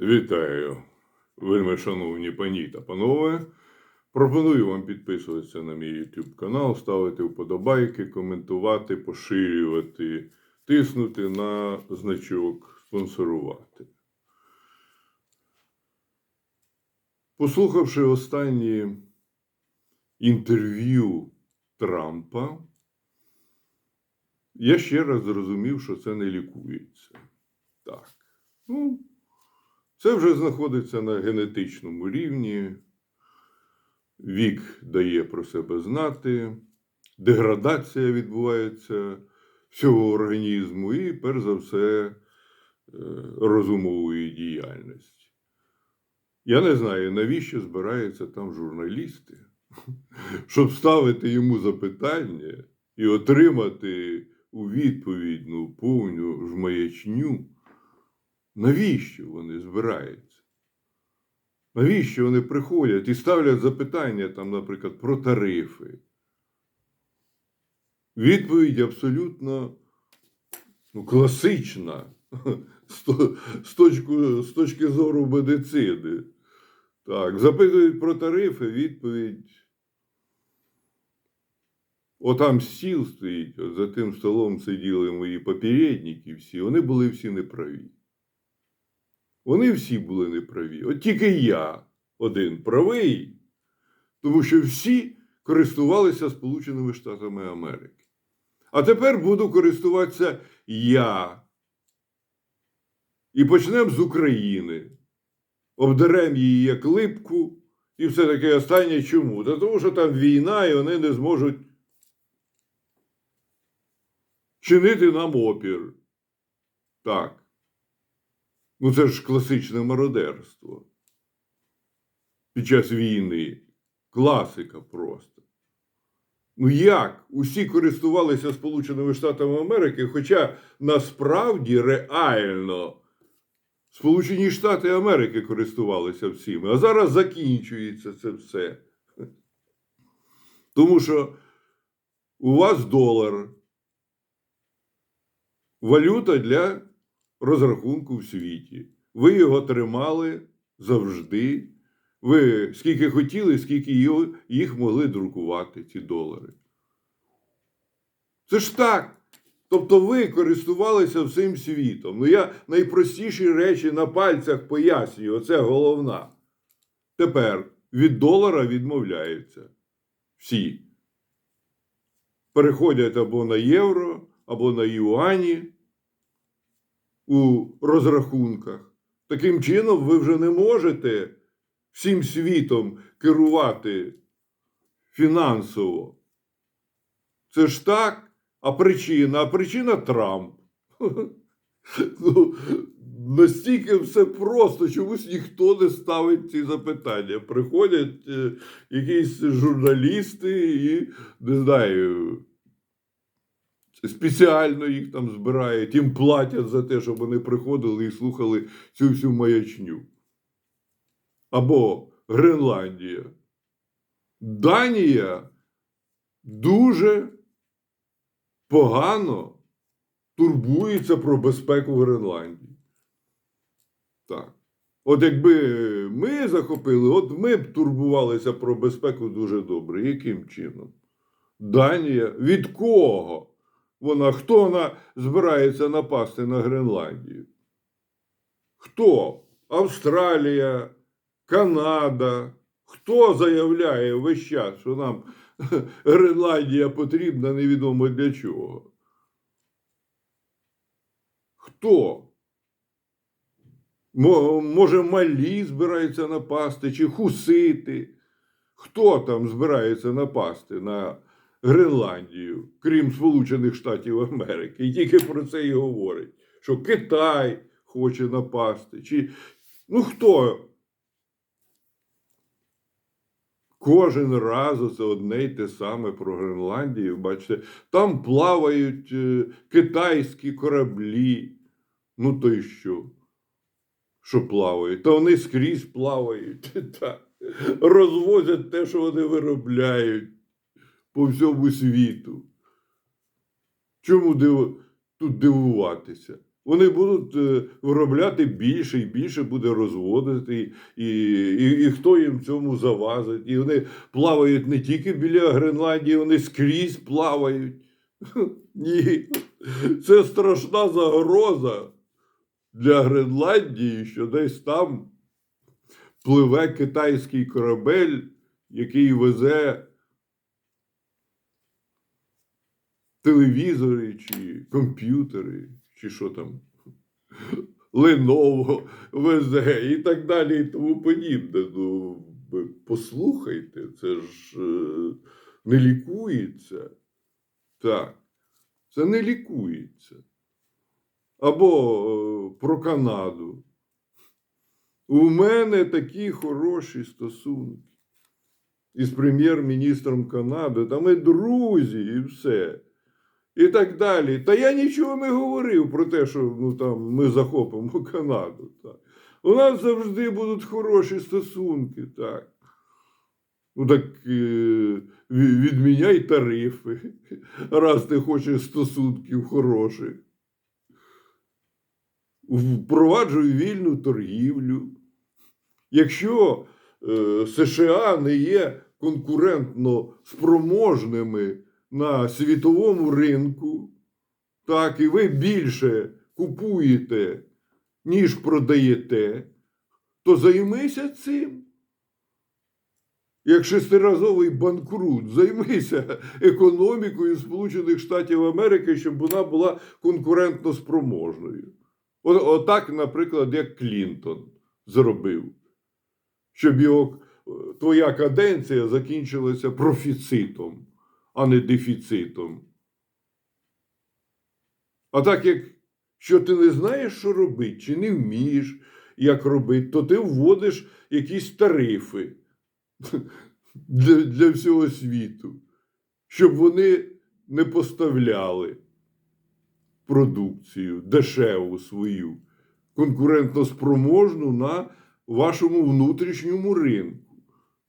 Вітаю, вельми шановні пані та панове. Пропоную вам підписуватися на мій YouTube канал, ставити вподобайки, коментувати, поширювати, тиснути на значок спонсорувати. Послухавши останні інтерв'ю Трампа, я ще раз зрозумів, що це не лікується. Так. Ну, це вже знаходиться на генетичному рівні. Вік дає про себе знати, деградація відбувається всього організму і, перш за все, е, розумової діяльності. Я не знаю, навіщо збираються там журналісти, щоб ставити йому запитання і отримати у відповідь ну, повну жмаячню. Навіщо вони збираються? Навіщо вони приходять і ставлять запитання, там, наприклад, про тарифи? Відповідь абсолютно ну, класична з, точки, з точки зору медицини. Так, запитують про тарифи, відповідь. Отам стіл стоїть, от за тим столом сиділи мої попередники всі, вони були всі неправі. Вони всі були неправі. От тільки я один правий, тому що всі користувалися Сполученими Штатами Америки. А тепер буду користуватися я. І почнемо з України. Обдеремо її як липку, і все таке останнє чому? Та тому що там війна, і вони не зможуть чинити нам опір. Так. Ну, це ж класичне мародерство. Під час війни. Класика просто. Ну як? Усі користувалися Сполученими Штатами Америки, хоча насправді реально Сполучені Штати Америки користувалися всіми, а зараз закінчується це все. Тому що у вас долар, валюта для розрахунку в світі. Ви його тримали завжди. Ви скільки хотіли, скільки їх могли друкувати, ці долари. Це ж так. Тобто ви користувалися всім світом. Ну, я найпростіші речі на пальцях пояснюю, оце головна. Тепер від долара відмовляються. Всі. Переходять або на євро, або на юані у розрахунках. Таким чином, ви вже не можете всім світом керувати фінансово. Це ж так. А причина? А причина Трамп. Ну, настільки все просто, чомусь ніхто не ставить ці запитання. Приходять е, якісь журналісти і не знаю. Спеціально їх там збирають, їм платять за те, щоб вони приходили і слухали цю всю маячню. Або Гренландія. Данія дуже погано турбується про безпеку Гренландії. Так. От якби ми захопили, от ми б турбувалися про безпеку дуже добре. Яким чином? Данія від кого? Вона хто вона збирається напасти на Гренландію? Хто? Австралія, Канада. Хто заявляє весь час, що нам Гренландія потрібна невідомо для чого? Хто? Може, Малі збирається напасти, чи хусити? Хто там збирається напасти на Гренландію, крім Сполучених Штатів Америки? І тільки про це і говорить, що Китай хоче напасти. Чи... Ну хто? Кожен раз це одне й те саме про Гренландію. Бачите, там плавають е, китайські кораблі. Ну то й що? Що плавають? Та вони скрізь плавають. Розвозять те, що вони виробляють по всьому світу. Чому див... тут дивуватися? Вони будуть е, виробляти більше і більше буде розводити, і, і, і хто їм цьому завазить. І вони плавають не тільки біля Гренландії, вони скрізь плавають. Ні, це страшна загроза для Гренландії, що десь там пливе китайський корабель, який везе телевізори чи комп'ютери, чи що там, Lenovo везе і так далі, і тому подібне. Ну, послухайте, це ж е, не лікується. Так, це не лікується. Або е, про Канаду. У мене такі хороші стосунки із прем'єр-міністром Канади, та ми друзі і все. І так далі. Та я нічого не говорив про те, що ну, там, ми захопимо Канаду. Так. У нас завжди будуть хороші стосунки. Так. Ну так е, відміняй тарифи, раз ти хочеш стосунків хороших. Впроваджуй вільну торгівлю. Якщо е, США не є конкурентно спроможними на світовому ринку, так, і ви більше купуєте, ніж продаєте, то займися цим. Як шестиразовий банкрут, займися економікою Сполучених Штатів Америки, щоб вона була конкурентно спроможною. Отак, наприклад, як Клінтон зробив, щоб його е, твоя каденція закінчилася профіцитом, а не дефіцитом. А так як що ти не знаєш, що робити, чи не вмієш, як робити, то ти вводиш якісь тарифи для, для всього світу, щоб вони не поставляли продукцію дешеву свою, конкурентоспроможну на вашому внутрішньому ринку.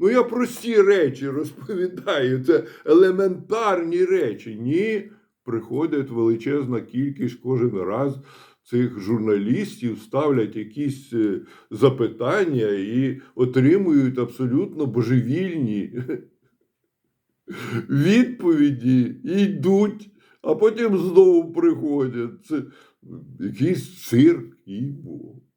Ну, я прості речі розповідаю, це елементарні речі. Ні, приходить величезна кількість кожен раз цих журналістів, ставлять якісь е, запитання і отримують абсолютно божевільні відповіді і йдуть, а потім знову приходять. Це якийсь цирк, і Бог.